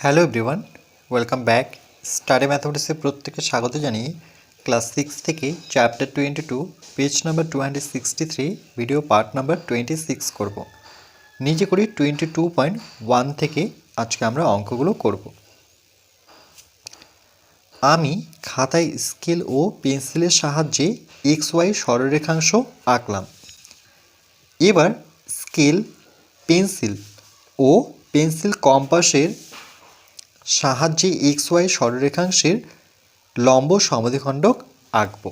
Hello everyone welcome back study ম্যাথমেটিক্সে প্রত্যেকে স্বাগত জানিয়ে ক্লাস সিক্স থেকে chapter twenty two page number two hundred sixty three video part number twenty six করব। নিজে করি টোয়েন্টি টু পয়েন্ট ওয়ান থেকে আজকে আমরা অঙ্কগুলো করব। আমি খাতায় স্কেল ও পেন্সিলের সাহায্যে এক্স ওয়াই সরলরেখাংশ আঁকলাম। এবার স্কেল পেন্সিল ও পেন্সিল কম্পাসের সাহায্যে এক্স ওয়াই সরলরেখাংশের লম্ব সমদ্বিখণ্ডক আঁকব।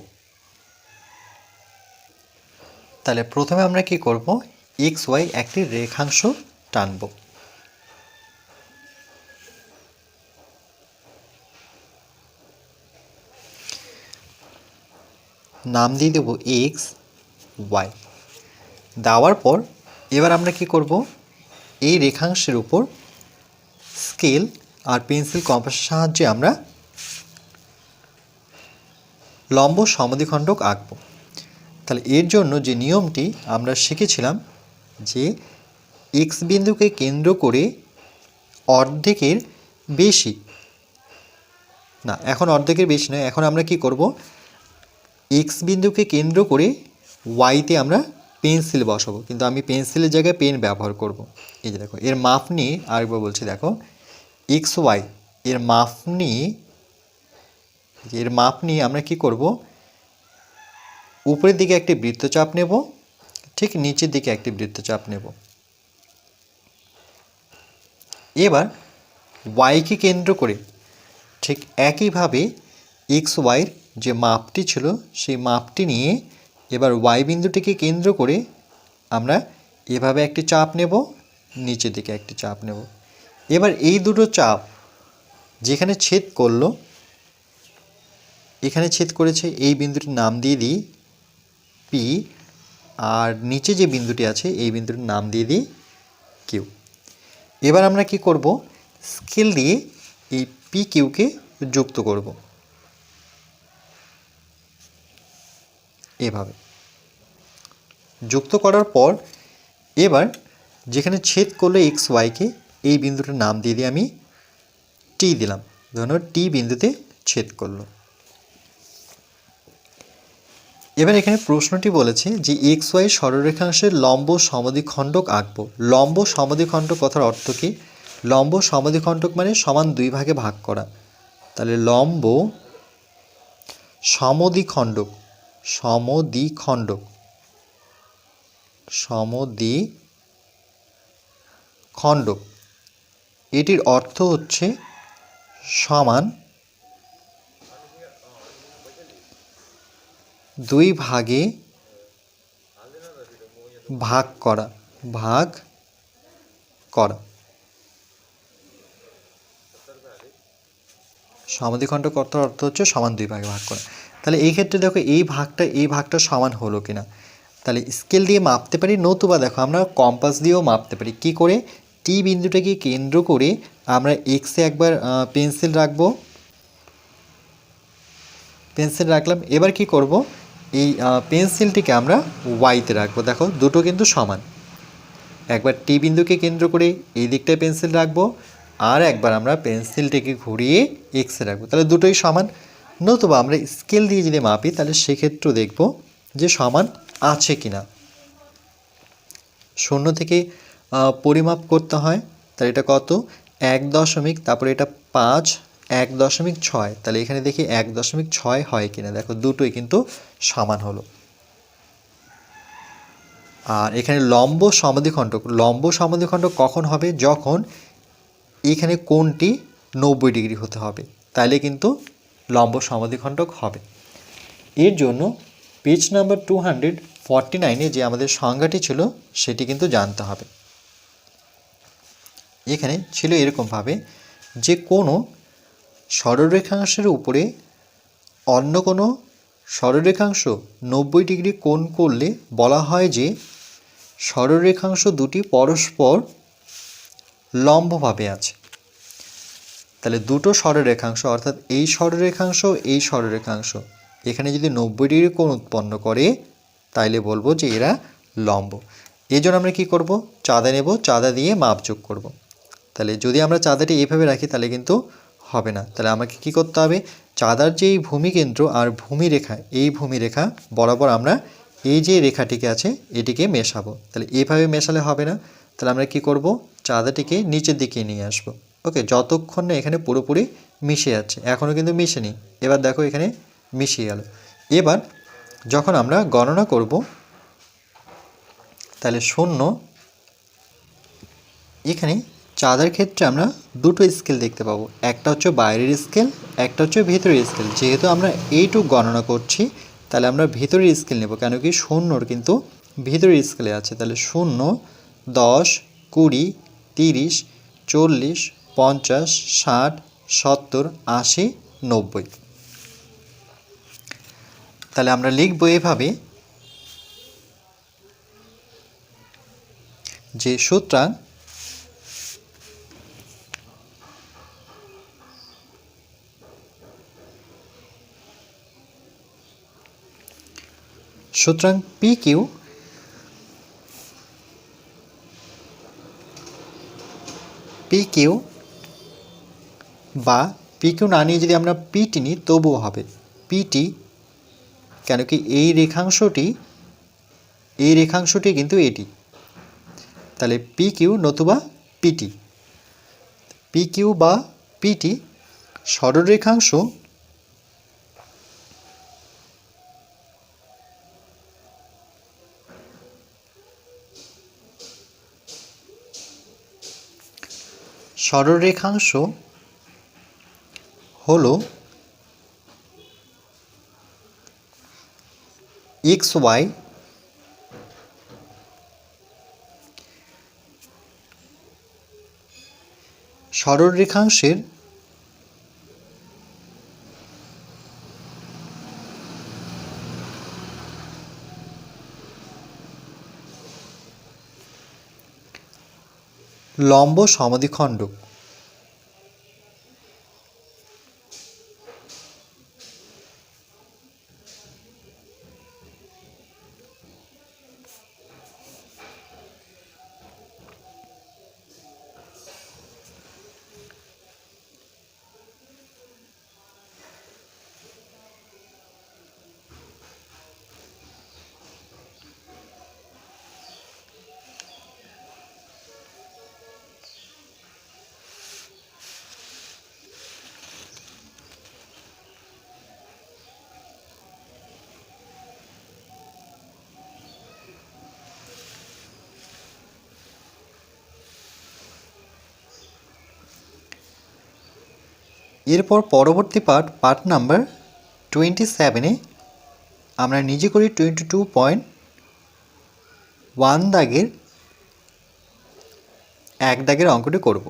তাহলে প্রথমে আমরা কি করব? এক্স ওয়াই একটি রেখাংশ টানব। নাম দিয়ে দেবো এক্স ওয়াই। দেওয়ার পর এবার আমরা কি করব? এই রেখাংশের উপর স্কেল আর পেন্সিল কম্পাসের সাহায্যে আমরা লম্ব সমদ্বিখণ্ডক আঁকব। তাহলে এর জন্য যে নিয়মটি আমরা শিখেছিলাম যে এক্স বিন্দুকে কেন্দ্র করে অর্ধেকের বেশি, না, এখন অর্ধেকের বেশি নয়, এখন আমরা কি করব? এক্স বিন্দুকে কেন্দ্র করে ওয়াইতে আমরা পেন্সিল বসাবো। কিন্তু আমি পেন্সিলের জায়গায় পেন ব্যবহার করব। এই যে দেখো, এর মাপ নিয়ে আরেকবার বলছি, দেখো এক্স ওয়াই এর মাপ নিয়ে এর মাপ নিয়ে আমরা কি করব? উপরের দিকে একটি বৃত্তচাপ নেব, ঠিক নিচের দিকে একটি বৃত্তচাপ নেব। এবার ওয়াইকে কেন্দ্র করে ঠিক একইভাবে এক্স ওয়াইয়ের যে মাপটি ছিল, সেই মাপটি নিয়ে এবার ওয়াই বিন্দুটিকে কেন্দ্র করে আমরা এভাবে একটি চাপ নেব, নিচের দিকে একটি চাপ নেব। এবার এই দুটো চাপ যেখানে ছেদ করল, এখানে ছেদ করেছে এই বিন্দুটির নাম দিয়ে দিই পি আর নিচে যে বিন্দুটি আছে এই বিন্দুটির নাম দিয়ে দিই কিউ এবার আমরা কি করব? স্কেল দিয়ে এই পি কিউকে যুক্ত করব। এভাবে। যুক্ত করার পর এবার যেখানে ছেদ করল এক্স ওয়াইকে এই বিন্দুটার নাম দিয়ে দিয়ে আমি টি দিলাম। ধরুন টি বিন্দুতে ছেদ করল। এবার এখানে প্রশ্নটি বলেছে যে এক্স ওয়াই সরলরেখাংশের লম্ব সমদ্বিখণ্ডক আঁকবো। লম্ব সমদ্বিখণ্ডক কথার অর্থ কী? লম্ব সমদ্বিখণ্ডক মানে সমান দুই ভাগে ভাগ করা। তাহলে লম্ব সমদ্বিখণ্ডক সমদ্বিখণ্ডক সমদ্বি খণ্ডক। এটির অর্থ হচ্ছে সমান দুই ভাগে ভাগ করা ভাগ করা। সমাধিখণ্ড কর্তার অর্থ হচ্ছে সমান দুই ভাগে ভাগ করা। তাহলে এই ক্ষেত্রে দেখো এই ভাগটা এই ভাগটা সমান হলো কিনা? তাহলে স্কেল দিয়ে মাপতে পারি, নতুবা দেখো আমরা কম্পাস দিয়েও মাপতে পারি। কি করে? টি বিন্দুটাকে কেন্দ্র করে আমরা এক্সে একবার পেন্সিল রাখব। পেন্সিল রাখলাম। এবার কি করব? এই পেন্সিলটিকে আমরা ওয়াইতে রাখব। দেখো, দুটো কিন্তু সমান। একবার টি বিন্দুকে কেন্দ্র করে এই দিকটায় পেন্সিল রাখব, আর একবার আমরা পেন্সিলটিকে ঘুরিয়ে এক্সে রাখব। তাহলে দুটোই সমান। নতুবা আমরা স্কেল দিয়ে যদি মাপি, তাহলে সেক্ষেত্রেও দেখব যে সমান আছে কিনা। শূন্য থেকে পরিমাপ করতে হয়, তাহলে এটা কত? এক দশমিক, তারপরে এটা পাঁচ, এক দশমিক ছয়। তাহলে এখানে দেখি এক দশমিক ছয় হয় কিনা। দেখো, দুটোই কিন্তু সমান হলো। আর এখানে লম্ব সমাধিখণ্ডক লম্ব সমাধিখণ্ডক কখন হবে? যখন এখানে কোনটি নব্বই ডিগ্রি হতে হবে তাহলে কিন্তু লম্ব সমাধিখণ্ডক হবে। এর জন্য page number two hundred forty নাইনে যে আমাদের সংজ্ঞাটি ছিল, সেটি কিন্তু জানতে হবে। এখানে ছিল এরকমভাবে যে কোনো সরলরেখাংশের উপরে অন্য কোনো সরলরেখাংশ নব্বই ডিগ্রি কোণ করলে বলা হয় যে সরলরেখাংশ দুটি পরস্পর লম্বভাবে আছে। তাহলে দুটো সরলরেখাংশ, অর্থাৎ এই সরলরেখাংশ এই সরলরেখাংশ, এখানে যদি নব্বই ডিগ্রি কোণ উৎপন্ন করে, তাইলে বলব যে এরা লম্ব। এই জন্য আমরা কী করব? চাঁদা নেব, চাঁদা দিয়ে মাপ যোগ করব। তাহলে যদি আমরা চাঁদাটি এইভাবে রাখি, তাহলে কিন্তু হবে না। তাহলে আমাকে কি করতে হবে? চাঁদার যে এই ভূমিকেন্দ্র আর ভূমিরেখা, এই ভূমিরেখা বরাবর আমরা এই যে রেখাটিকে আছে, এটিকে মেশাবো। তাহলে এইভাবে মেশালে হবে না। তাহলে আমরা কি করব? চাঁদাটিকে নিচের দিকে নিয়ে আসব। ওকে, যতক্ষণ না এখানে পুরোপুরি মিশে যাচ্ছে। এখনও কিন্তু মিশেনি। এবার দেখো এখানে মিশিয়ে গেল। এবার যখন আমরা গণনা করব, তাহলে শূন্য এখানে চাঁদার ক্ষেত্রে আমরা দুটো স্কেল দেখতে পাবো। একটা হচ্ছে বাইরের স্কেল, একটা হচ্ছে ভেতরের স্কেল। যেহেতু আমরা এইটুক গণনা করছি, তাহলে আমরা ভেতরের স্কেল নেব, কেন কি শূন্যর কিন্তু ভেতরের স্কেলে আছে। তাহলে শূন্য, দশ, কুড়ি, তিরিশ, চল্লিশ, পঞ্চাশ, ষাট, সত্তর, আশি, নব্বই। তাহলে আমরা লিখব এভাবে যে সুতরাং সুতরাং পি কিউ পি কিউ বা পি কিউ না নিয়ে যদি আমরা পিটি নিই, তবুও হবে। পিটি কেন কি এই রেখাংশটি এই রেখাংশটি কিন্তু এটি। তাহলে পি কিউ নতুবা পিটি পি কিউ বা পিটি সরলরেখাংশ সরলরেখাংশ হল এক্স ওয়াই সরলরেখাংশের লম্ব সমাধিখণ্ডক এরপর পরবর্তী পার্ট পার্ট নাম্বার টোয়েন্টি সেভেনে আমরা নিজে করি টোয়েন্টি টু পয়েন্ট ওয়ান দাগের এক দাগের অঙ্কটি করব।